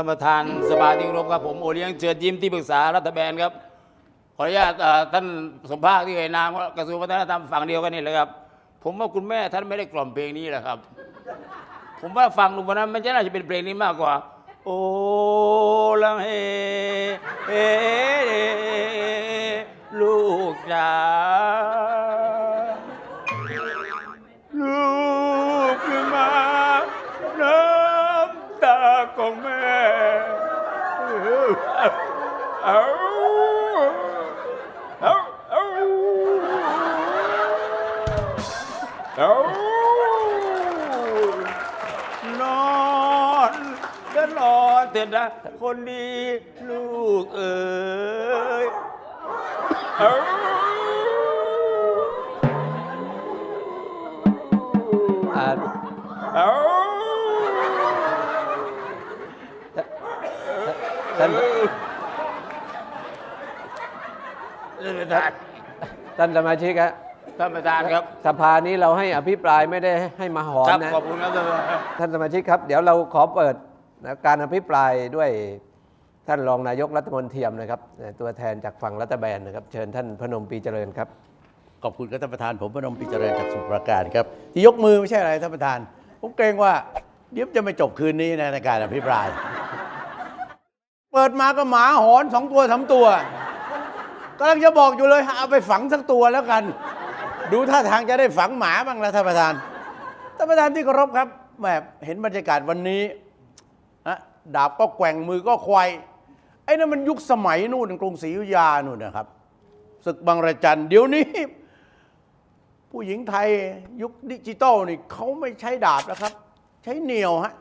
านประธานสภาที่เคารพครับผมโอเลี้ยงเชิญยิ้มที่ปรึกษารัฐบาลครับ ขออนุญาตเอ่อท่านสมภาคที่เคยนามกระทรวงวัฒนธรรมฝั่งเดียวกันนี่แหละครับ ผมว่าคุณแม่ท่านไม่ได้กล่อมเพลงนี้แหละครับ ผมว่าฟังดูวันนั้นมันจะน่าจะเป็นเพลงนี้มากกว่า โอ้ละเฮเฮเฮลูกจ๋า นอนก็นอนเถิดนะคนดีลูกเอ๋ยเอ้าอ่าเอ้าท่าน ท่านประ ธานท่านสมาชิกครับท่านประธานครับสภานี้เราให้อภิปรายไม่ได้ให้มาหอนครับนะขอบคุณครับท่านประธานท่านสมาชิกครับ เดี๋ยวเราขอเปิดนะการอภิปรายด้วยท่านรองนายกรัฐมนตรีนะครับตัวแทนจากฝั่งรัฐบาลนะครับ เชิญท่านพนมปรีเจริญครับขอบคุณครับท่านประธานผมพนมปิเจริญจากสมุทรปราการครับที่ยกมือไม่ใช่อะไรท่านประธาน ผมเกรงว่าเดี๋ยวจะไม่จบคืนนี้นะในการอภิปราย เปิดมาก็หมาหอนสองตัวสามตัว กำลังจะบอกอยู่เลยเอาไปฝังสักตัวแล้วกัน ดูท่าทางจะได้ฝังหมาบ้างแล้วท่านประธานท่านประธานที่เคารพครับแหมเห็นบรรยากาศวันนี้อะดาบก็แกว่งมือก็ควายไอ้นั่นมันยุคสมัยนู่นกรุงศรีอยุธยานู่นนะครับศึกบางระจันเดี๋ยวนี้ ผู้หญิงไทยยุคดิจิตอลนี่เขาไม่ใช้ดาบแล้วครับ ใช้เหนียวฮะ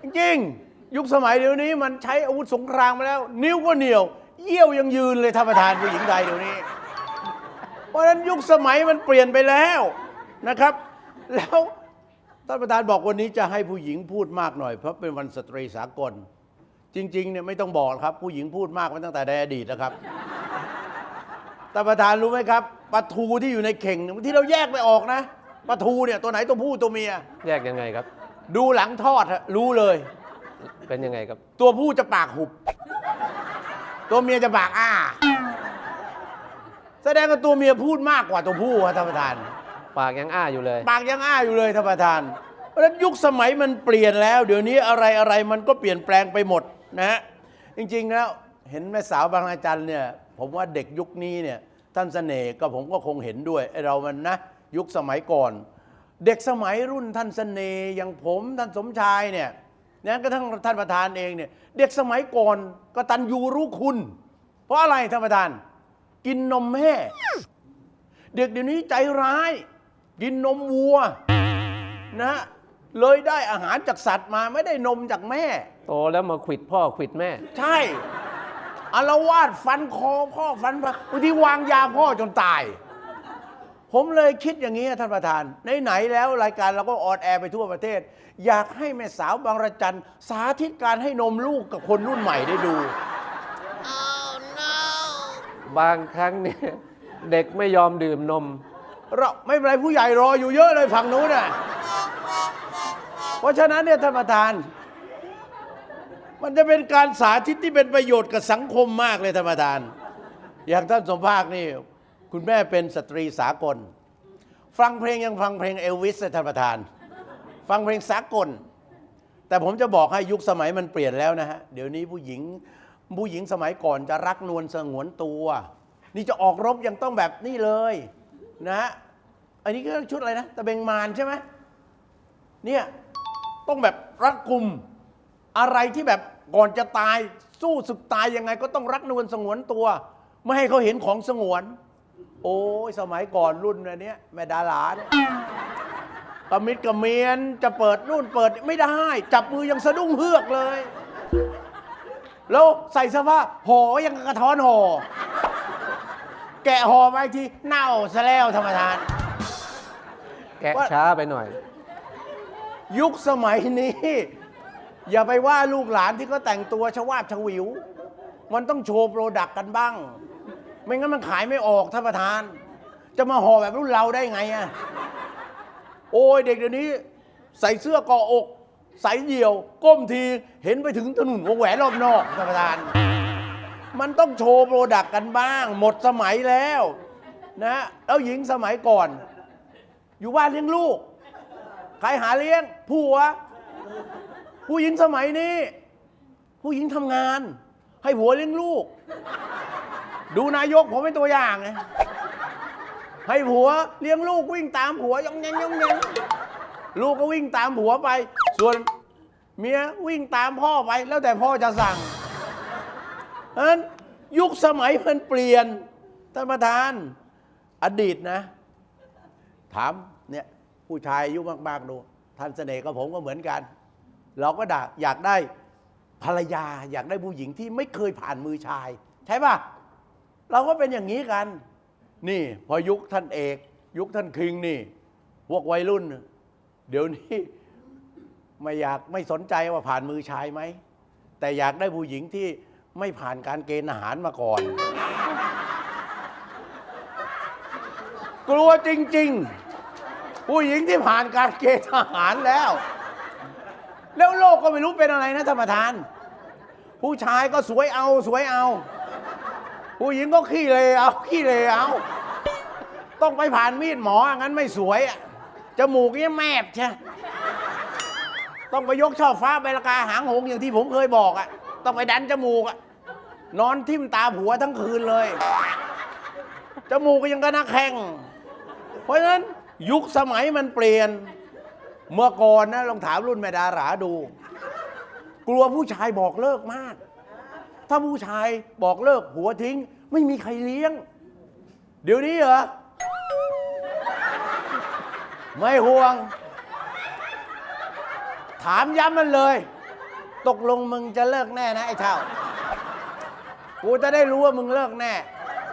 จริงๆ ยุคสมัยเดี๋ยวนี้มันใช้อาวุธสงครามมาแล้ว นิ้วก็เหนียว เยี่ยวยังยืนเลยท่านประธานผู้หญิงไทยเดี๋ยวนี้ เพราะฉะนั้นยุคสมัยมันเปลี่ยนไปแล้วนะครับ แล้วท่านประธานบอกวันนี้จะให้ผู้หญิงพูดมากหน่อย เพราะเป็นวันสตรีสากล จริงๆเนี่ยไม่ต้องบอกครับ ผู้หญิงพูดมากมาตั้งแต่ในอดีตนะครับท่านประธานรู้ไหมครับปลาทูที่อยู่ในเข่งเนี่ยที่เราแยกไม่ออกนะปลาทูเนี่ยตัวไหนตัวผู้ตัวเมีย แยกยังไงครับ ดูหลังทอดฮะรู้เลย เป็นยังไงครับ ตัวผู้จะปากหุบ ตัวเมียจะปากอ้า แสดงว่าตัวเมียพูดมากกว่าตัวผู้ครับท่านประธาน ปากยังอ้าอยู่เลย ปากยังอ้าอยู่เลยท่านประธาน เพราะฉะนั้นยุคสมัยมันเปลี่ยนแล้ว เดี๋ยวนี้อะไรอะไรมันก็เปลี่ยนแปลงไปหมดนะฮะ จริงๆแล้วเห็นแม่สาวบางอาจันเนี่ย ผมว่าเด็กยุคนี้เนี่ยท่านเสน่ห์ก็ผมก็คงเห็นด้วยไอ้เรามันนะ ยุคสมัยก่อน เด็กสมัยรุ่นท่านเสน่ห์อย่างผมท่านสมชายเนี่ย นะก็ทั้งท่านประธานเองเนี่ยเด็กสมัยก่อนก็ตันยูรู้คุณ เพราะอะไรท่านประธาน กินนมแม่ เด็กเดี๋ยวนี้ใจร้าย กินนมวัวนะเลยได้อาหารจากสัตว์มาไม่ได้นมจากแม่ โตแล้วมาขวิดพ่อขวิดแม่ ใช่อารวาสฟันคอพ่อฟันพระบางทีวางยาพ่อจนตาย ผมเลยคิดอย่างนี้ท่านประธานไหนๆแล้วรายการเราก็ออนแอร์ไปทั่วประเทศ อยากให้แม่สาวบางระจันสาธิตการให้นมลูกกับคนรุ่นใหม่ได้ดูบางครั้งเนี่ยเด็กไม่ยอมดื่มนม เราไม่เป็นไรผู้ใหญ่รออยู่เยอะเลยฝั่งนู้นน่ะเพราะฉะนั้นเนี่ยท่านประธาน มันจะเป็นการสาธิตที่เป็นประโยชน์กับสังคมมากเลยท่านประธาน อย่างท่านสมภาคนี่ คุณแม่เป็นสตรีสากล ฟังเพลงยังฟังเพลงเอลวิสเลยท่านประธาน ฟังเพลงสากล แต่ผมจะบอกให้ยุคสมัยมันเปลี่ยนแล้วนะฮะ เดี๋ยวนี้ผู้หญิงผู้หญิงสมัยก่อนจะรักนวลสงวนตัว นี่จะออกรบยังต้องแบบนี้เลยนะฮะ อันนี้ก็ชุดอะไรนะตะเบงมารใช่ไหมเนี่ยต้องแบบรัดกุมอะไรที่แบบก่อนจะตายสู้สึกตายยังไงก็ต้องรักนวลสงวนตัว ไม่ให้เขาเห็นของสงวน โอ้ยสมัยก่อนรุ่นอันเนี้ยแม่ดาราเนี่ยกระมิดกระเมียนจะเปิดนู่นเปิดไม่ได้ จับมือยังสะดุ้งเฮือกเลย แล้วใส่เสื้อผ้าห่อยังกระท้อนห่อแกะห่อไปทีเน่าซะแล้วธรรมทาน แกะว่า ช้าไปหน่อย ยุคสมัยนี้ อย่าไปว่าลูกหลานที่เขาแต่งตัวชวาบชวิว มันต้องโชว์โปรดักต์กันบ้าง ไม่งั้นมันขายไม่ออกท่านประธาน จะมาห่อแบบรุ่นเราได้ไงอะโอ้ยเด็กเดี๋ยวนี้ ใส่เสื้อเกาะอก ใส่เดี่ยว ก้มทีเห็นไปถึงถนนวงแหวนรอบนอกท่านประธาน มันต้องโชว์โปรดักต์กันบ้าง หมดสมัยแล้วนะแล้วหญิงสมัยก่อน อยู่บ้านเลี้ยงลูกใครหาเลี้ยงผัว ผู้หญิงสมัยนี้ ผู้หญิงทำงาน ให้ผัวเลี้ยงลูก ดูนายกผมเป็นตัวอย่างไงให้ผัวเลี้ยงลูกวิ่งตามผัวยองแยงยองแยงลูกก็วิ่งตามผัวไป ส่วนเมียวิ่งตามพ่อไป แล้วแต่พ่อจะสั่งเพราะนั้นยุคสมัยมันเปลี่ยนท่านประธาน อดีตนะ ถามเนี่ยผู้ชายอายุมากๆดูท่านเสน่ห์กับผมก็เหมือนกัน เราก็ดาอยากได้ภรรยาอยากได้ผู้หญิงที่ไม่เคยผ่านมือชาย ใช่ป่ะ เราก็เป็นอย่างนี้กัน นี่พอยุคท่านเอก ยุคท่านคิงนี่ พวกวัยรุ่น เดี๋ยวนี้ไม่อยากไม่สนใจว่าผ่านมือชายไหม แต่อยากได้ผู้หญิงที่ไม่ผ่านการเกณฑ์อาหารมาก่อน กลัวจริง ๆ ผู้หญิงที่ผ่านการเกณฑ์ทหารแล้ว แล้วโลกก็ไม่รู้เป็นอะไรนะท่านประธาน ผู้ชายก็สวยเอาสวยเอา ผู้หญิงก็ขี้เลยเอาขี้เลยเอา ต้องไปผ่านมีดหมองั้นไม่สวยอะจมูกเนี่ยแมบใช่ต้องไปยกช่อฟ้าใบละกาหางหงอย่างที่ผมเคยบอกอะต้องไปดันจมูกอะนอนทิ่มตาผัวทั้งคืนเลย จมูกก็ยังกระนักแข่ง เพราะฉะนั้นยุคสมัยมันเปลี่ยน เมื่อก่อนนะลองถามรุ่นแม่ดาราดู กลัวผู้ชายบอกเลิกมาก ถ้าผู้ชายบอกเลิกผัวทิ้ง ไม่มีใครเลี้ยง เดี๋ยวนี้เหรอ ไม่ห่วง ถามย้ำมันเลย ตกลงมึงจะเลิกแน่นะไอ้เท่า กูจะได้รู้ว่ามึงเลิกแน่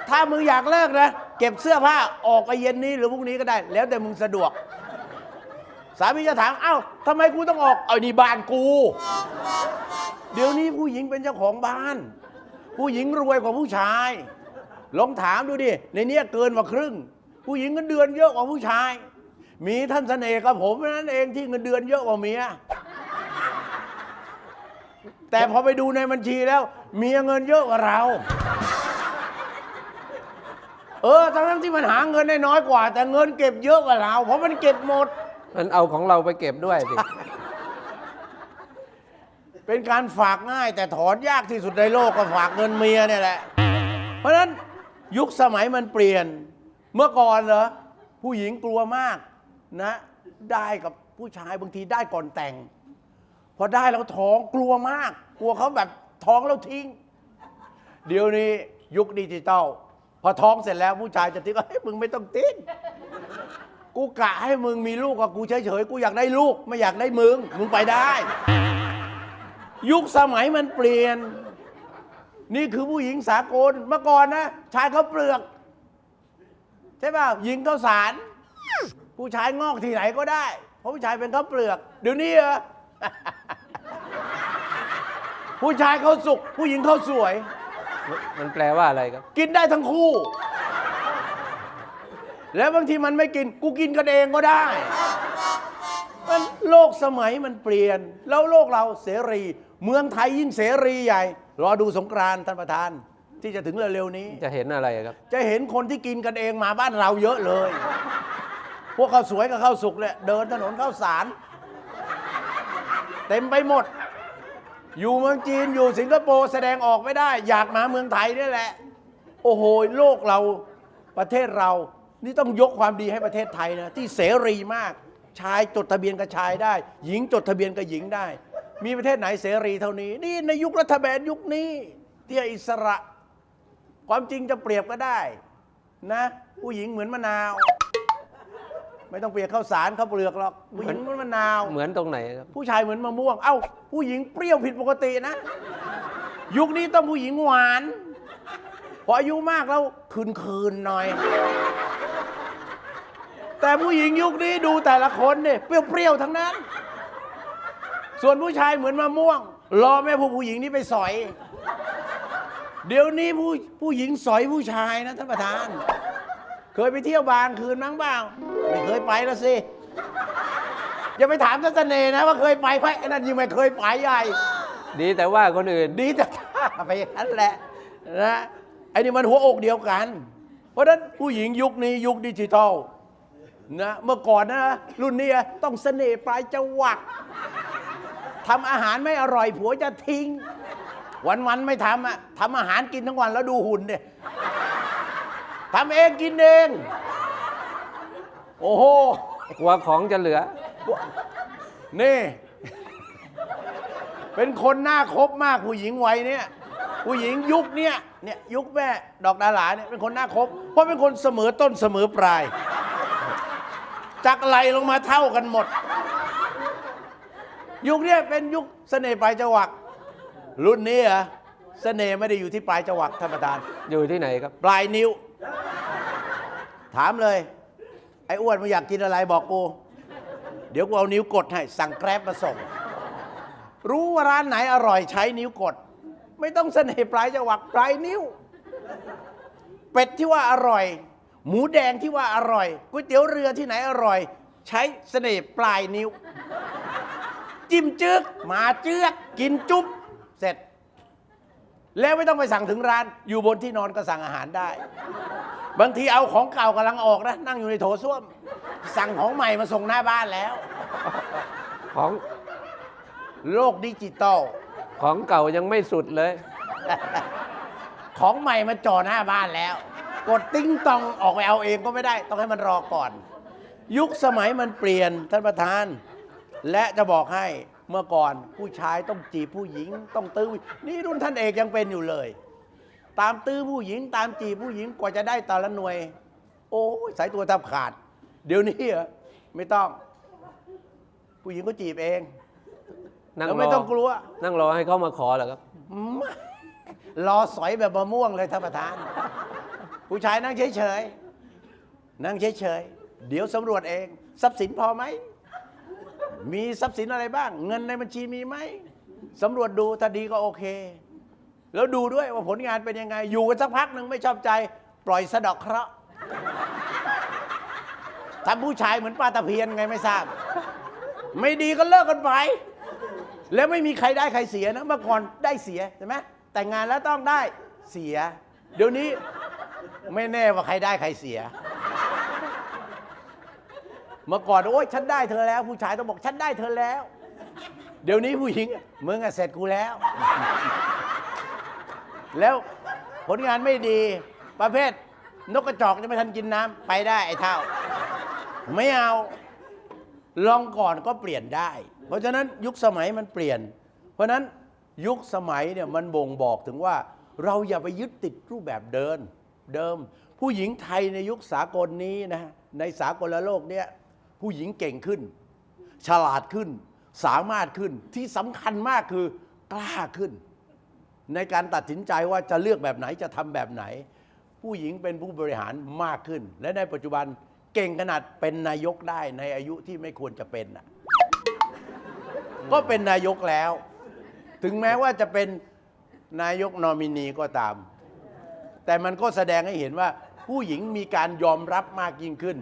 ถ้ามึงอยากเลิกนะ เก็บเสื้อผ้าออกไปเย็นนี้หรือพรุ่งนี้ก็ได้ แล้วแต่มึงสะดวก สามีจะถาม เอ้าทำไมกูต้องออก เอานี่บ้านกู เดี๋ยวนี้ผู้หญิงเป็นเจ้าของบ้าน ผู้หญิงรวยกว่าผู้ชาย ลองถามดูดิ ในเนี้ยเกินกว่าครึ่ง ผู้หญิงเงินเดือนเยอะกว่าผู้ชาย มีท่านเสน่ห์กับผมนั่นเองที่เงินเดือนเยอะกว่าเมีย แต่พอไปดูในบัญชีแล้ว เมียเงินเยอะกว่าเรา เออทั้งๆที่มันหาเงินได้น้อยกว่า แต่เงินเก็บเยอะกว่าเรา เพราะมันเก็บหมด มันเอาของเราไปเก็บด้วยสิ เป็นการฝากง่ายแต่ถอนยากที่สุดในโลกก็ฝากเงินเมียเนี่ยแหละ เพราะฉะนั้นยุคสมัยมันเปลี่ยน เมื่อก่อนเหรอผู้หญิงกลัวมากนะ ได้กับผู้ชายบางทีได้ก่อนแต่ง พอได้แล้วท้องกลัวมาก กลัวเขาแบบท้องแล้วทิ้ง เดี๋ยวนี้ยุคดิจิตอลพอท้องเสร็จแล้วผู้ชายจะทิ้งเฮ้ยมึงไม่ต้องทิ้งกูกะให้มึงมีลูกกับกูเฉยๆกูอยากได้ลูก ไม่อยากได้มึง มึงไปได้ ยุคสมัยมันเปลี่ยน นี่คือผู้หญิงสากลเมื่อก่อนนะชายเขาวเปลือก ใช่ป่ะหญิงเขาวสาร ผู้ชายงอกที่ไหนก็ได้ เพราะผู้ชายเป็นข้าวเปลือก เดี๋ยวนี้เหรอผู้ชายเขาสุก ผู้หญิงเขาสวย มันแปลว่าอะไรครับ กินได้ทั้งคู่ แล้วบางทีมันไม่กิน กูกินกันเองก็ได้ มันโลกสมัยมันเปลี่ยน แล้วโลกเราเสรี เมืองไทยยิ่งเสรีใหญ่ รอดูสงกรานต์ท่านประธาน ที่จะถึงเร็วๆนี้ จะเห็นอะไรครับ จะเห็นคนที่กินกันเองมาบ้านเราเยอะเลย พวกข้าวสวยกับข้าวสุกเนี่ยเดินถนนข้าวสาร เต็มไปหมด อยู่เมืองจีนอยู่สิงคโปร์แสดงออกไม่ได้ อยากมาเมืองไทยนี่แหละ โอ้โหโลกเราประเทศเรา นี่ต้องยกความดีให้ประเทศไทยนะที่เสรีมาก ชายจดทะเบียนกับชายได้ หญิงจดทะเบียนกับหญิงได้ มีประเทศไหนเสรีเท่านี้ นี่ในยุครัฐบาลยุคนี้ที่อิสระ ความจริงจะเปรียบก็ได้ นะ ผู้หญิงเหมือนมะนาว ไม่ต้องเปรียบข้าวสารข้าวเปลือกหรอกผู้หญิงเหมือนมะนาว เหมือนตรงไหนครับ ผู้ชายเหมือนมะม่วง เอ้า ผู้หญิงเปรี้ยวผิดปกตินะ ยุคนี้ต้องผู้หญิงหวานพออายุมากแล้วคืนคืนๆหน่อย แต่ผู้หญิงยุคนี้ดูแต่ละคนเนี่ยเปรี้ยวๆทั้งนั้น ส่วนผู้ชายเหมือนมะม่วง รอแม่ผู้ผู้หญิงนี่ไปสอย เดี๋ยวนี้ผู้ผู้หญิงสอยผู้ชายนะท่านประธาน เคยไปเที่ยวบาร์คืนมั้งเปล่าไม่เคยไปแล้วสิอย่าไปถามท่านเสน่ห์นะว่าเคยไปไหมไอ้นั่นยังไม่เคยไปใหญ่ดีแต่ว่าคนอื่นดีแต่ท่าไปอย่างนั้นแหละนะไอ้นี่มันหัวอกเดียวกัน เพราะฉะนั้นผู้หญิงยุคนี้ยุคดิจิทัล นะเมื่อก่อนนะ รุ่นนี้ต้องเสน่ห์ปลายจวักทำอาหารไม่อร่อยผัวจะทิ้ง วันๆไม่ทำอะทำอาหารกินทั้งวันแล้วดูหุ่นเนี่ยทำเองกินเอง โอ้โหกลัวของจะเหลือ นี่ เป็นคนหน้าคบมากผู้หญิงวัยเนี้ยผู้หญิงยุคเนี้ยเนี่ยยุคแม่ดอกดาหลาเนี่ยเป็นคนหน้าคบเพราะเป็นคนเสมอต้นเสมอปลาย จากไหลลงมาเท่ากันหมด ยุคเนี้ยเป็นยุคเสน่ห์ปลายจวักรุ่นนี้เหรอะเสน่ห์ไม่ได้อยู่ที่ปลายจวักท่านประธาน อยู่ที่ไหนครับ ปลายนิ้ว ถามเลย ไอ้อ้วนมึงอยากกินอะไรบอกกู เดี๋ยวกูเอานิ้วกดให้ สั่งแกร็บมาส่ง รู้ว่าร้านไหนอร่อยใช้นิ้วกด ไม่ต้องเสน่ห์ปลายจังหวักปลายนิ้ว เป็ดที่ว่าอร่อย หมูแดงที่ว่าอร่อยก๋วยเตี๋ยวเรือที่ไหนอร่อย ใช้เสน่ห์ปลายนิ้ว จิ้มจึกหมาเจือกกินจุ๊บเสร็จ แล้วไม่ต้องไปสั่งถึงร้าน อยู่บนที่นอนก็สั่งอาหารได้ บางทีเอาของเก่ากำลังออกนะ นั่งอยู่ในโถส้วม สั่งของใหม่มาส่งหน้าบ้านแล้ว ของโลกดิจิตอลของเก่ายังไม่สุดเลย ของใหม่มาจ่อหน้าบ้านแล้ว กดติ้งตองออกไปเอาเองก็ไม่ได้ ต้องให้มันรอก่อน ยุคสมัยมันเปลี่ยนท่านประธาน และจะบอกให้เมื่อก่อนผู้ชายต้องจีบผู้หญิง ต้องตื้อผู้นี่รุ่นท่านเอกยังเป็นอยู่เลย ตามตื้อผู้หญิง ตามจีบผู้หญิงกว่าจะได้แต่ละหน่วย โอ้ยสายตัวแทบขาด เดี๋ยวนี้เหรอไม่ต้อง ผู้หญิงก็จีบเองนั่งแล้วรไม่อต้องกลัว นั่งรอให้เขามาขอเหรอครับไม่รอสอยแบบมะม่วงเลยท่านประธาน ผู้ชายนั่งเฉยๆ นั่งเฉยๆ เดี๋ยวสำรวจเอง ทรัพย์สินพอไหม มีทรัพย์สินอะไรบ้าง เงินในบัญชีมีไหมสำรวจดูถ้าดีก็โอเค แล้วดูด้วยว่าผลงานเป็นยังไง อยู่กันสักพักหนึ่งไม่ชอบใจ ปล่อยสะดอกเคราะห์ทำผู้ชายเหมือนปลาตะเพียนไงไม่ทราบ ไม่ดีก็เลิกกันไป แล้วไม่มีใครได้ใครเสียนะเมื่อก่อนได้เสียใช่ไหมแต่งงานแล้วต้องได้เสีย เดี๋ยวนี้ ไม่แน่ว่าใครได้ใครเสีย เมื่อก่อนโอ๊ยฉันได้เธอแล้ว ผู้ชายต้องบอกฉันได้เธอแล้ว เดี๋ยวนี้ผู้หญิงมึงอะเสร็จกูแล้ว แล้วผลงานไม่ดีประเภท นกกระจอกจะไม่ทันกินน้ำไปได้ไอ้เท่า ไม่เอาลองก่อนก็เปลี่ยนได้ เพราะฉะนั้นยุคสมัยมันเปลี่ยน เพราะฉะนั้นยุคสมัยเนี่ยมันบ่งบอกถึงว่า เราอย่าไปยึดติดรูปแบบเดิน เดิม ผู้หญิงไทยในยุคสากลนี้นะในสากลโลกเนี่ยผู้หญิงเก่งขึ้น ฉลาดขึ้น สามารถขึ้นที่สำคัญมากคือกล้าขึ้น ในการตัดสินใจว่าจะเลือกแบบไหนจะทำแบบไหน ผู้หญิงเป็นผู้บริหารมากขึ้น และในปัจจุบันเก่งขนาดเป็นนายกได้ในอายุที่ไม่ควรจะเป็นน่ะก็เป็นนายกแล้ว ถึงแม้ว่าจะเป็นนายกนอมินีก็ตาม แต่มันก็แสดงให้เห็นว่าผู้หญิงมีการยอมรับมากยิ่งขึ้น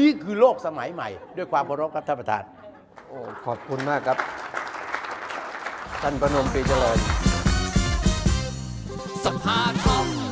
นี่คือโลกสมัยใหม่ ด้วยความเคารพครับท่านประธาน โอ้ขอบคุณมากครับ ท่านประนมปรีเจริญสัมภาษณ์ท็อป